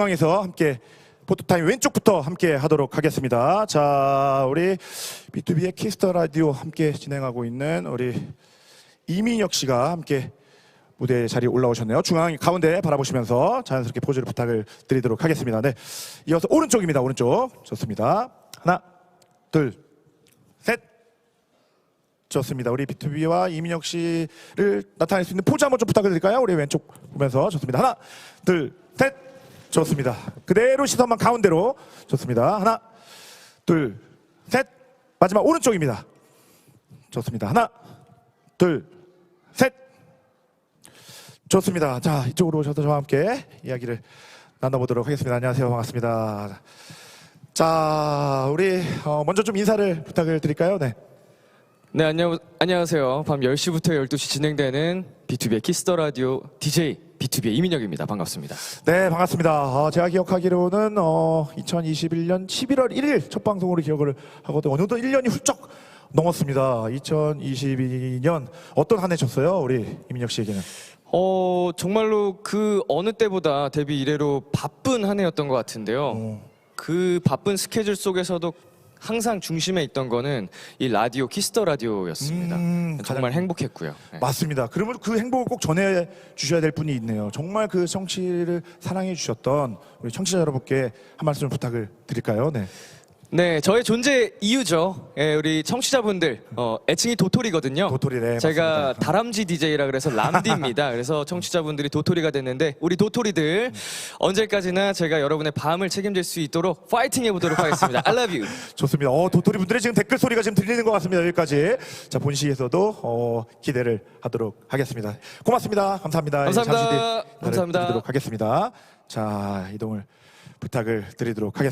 중앙에서 함께 포토타임 왼쪽부터 함께 하도록 하겠습니다. 자, 우리 B2B의 키스터 라디오 함께 진행하고 있는 우리 이민혁 씨가 함께 무대 자리에 올라오셨네요. 중앙 가운데 바라보시면서 자연스럽게 포즈를 부탁을 드리도록 하겠습니다. 네. 이어서 오른쪽입니다. 오른쪽. 좋습니다. 하나, 둘, 셋. 좋습니다. 우리 B2B와 이민혁 씨를 나타낼 수 있는 포즈 한번 좀 부탁을 드릴까요? 우리 왼쪽 보면서 좋습니다. 하나, 둘, 셋. 좋습니다. 그대로 시선만 가운데로 좋습니다. 하나, 둘, 셋. 마지막 오른쪽입니다. 좋습니다. 하나, 둘, 셋. 좋습니다. 자, 이쪽으로 오셔서 저와 함께 이야기를 나눠보도록 하겠습니다. 안녕하세요. 반갑습니다. 자, 우리 어, 먼저 좀 인사를 부탁을 드릴까요? 네. 네, 안녕, 안녕하세요. 밤 10시부터 12시 진행되는 B2B의 키스터 라디오 DJ B2B의 이민혁입니다. 반갑습니다. 네, 반갑습니다. 어, 제가 기억하기로는 어, 2021년 11월 1일 첫 방송으로 기억을 하거든요. 어느덧 1년이 훌쩍 넘었습니다. 2022년 어떤 한 해셨어요? 우리 이민혁 씨에게는. 어, 정말로 그 어느 때보다 데뷔 이래로 바쁜 한 해였던 것 같은데요. 어, 그 바쁜 스케줄 속에서도 항상 중심에 있던 거는 이 라디오 키스터 라디오였습니다. 음, 정말 행복했고요. 네. 맞습니다. 그러면 그 행복을 꼭 전해 주셔야 될 분이 있네요. 정말 그 청취를 사랑해 주셨던 우리 청취자 여러분께 한 말씀 부탁을 드릴까요? 네. 네, 저의 존재 이유죠. 예, 우리 청취자분들 어, 애칭이 도토리거든요. 도토리, 네, 제가 맞습니다. 다람쥐 DJ라 그래서 람디입니다. 그래서 청취자분들이 도토리가 됐는데 우리 도토리들 언제까지나 제가 여러분의 밤을 책임질 수 있도록 파이팅 해보도록 하겠습니다. I love you. 좋습니다. 어, 도토리 분들의 지금 댓글 소리가 지금 들리는 것 같습니다. 여기까지. 자, 본시에서도 어, 기대를 하도록 하겠습니다. 고맙습니다. 감사합니다. 감사합니다. 잠시 뒤에 감사합니다. 드리도록 하겠습니다. 자, 이동을 부탁을 드리도록 하겠습니다.